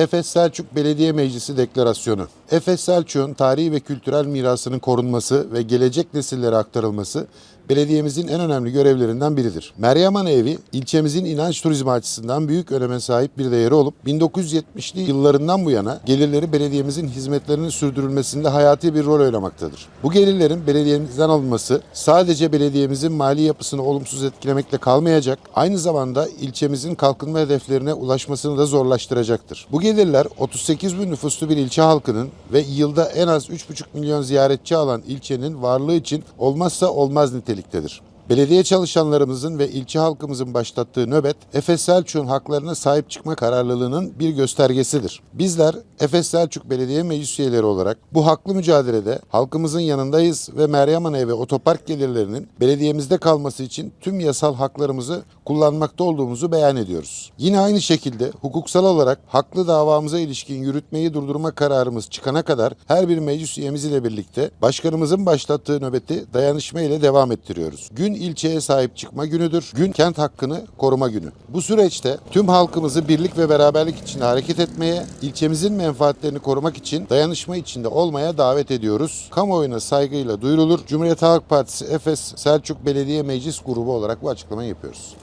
Efes Selçuk Belediye Meclisi Deklarasyonu. Efes Selçuk'un tarihi ve kültürel mirasının korunması ve gelecek nesillere aktarılması belediyemizin en önemli görevlerinden biridir. Meryem Ana Evi ilçemizin inanç turizmi açısından büyük öneme sahip bir değeri olup 1970'li yıllarından bu yana gelirleri belediyemizin hizmetlerinin sürdürülmesinde hayati bir rol oynamaktadır. Bu gelirlerin belediyemizden alınması sadece belediyemizin mali yapısını olumsuz etkilemekle kalmayacak, aynı zamanda ilçemizin kalkınma hedeflerine ulaşmasını da zorlaştıracaktır. Bu gelirler 38 bin nüfuslu bir ilçe halkının ve yılda en az 3,5 milyon ziyaretçi alan ilçenin varlığı için olmazsa olmaz niteliktedir. Belediye çalışanlarımızın ve ilçe halkımızın başlattığı nöbet, Efes Selçuk'un haklarına sahip çıkma kararlılığının bir göstergesidir. Bizler Efes Selçuk Belediye Meclis üyeleri olarak bu haklı mücadelede halkımızın yanındayız ve Meryem Ana Evi otopark gelirlerinin belediyemizde kalması için tüm yasal haklarımızı kullanmakta olduğumuzu beyan ediyoruz. Yine aynı şekilde hukuksal olarak haklı davamıza ilişkin yürütmeyi durdurma kararımız çıkana kadar her bir meclis üyemiz ile birlikte başkanımızın başlattığı nöbeti dayanışma ile devam ettiriyoruz. Gün ilçeye sahip çıkma günüdür. Gün kent hakkını koruma günü. Bu süreçte tüm halkımızı birlik ve beraberlik içinde hareket etmeye, ilçemizin menfaatlerini korumak için dayanışma içinde olmaya davet ediyoruz. Kamuoyuna saygıyla duyurulur. Cumhuriyet Halk Partisi Efes Selçuk Belediye Meclis Grubu olarak bu açıklamayı yapıyoruz.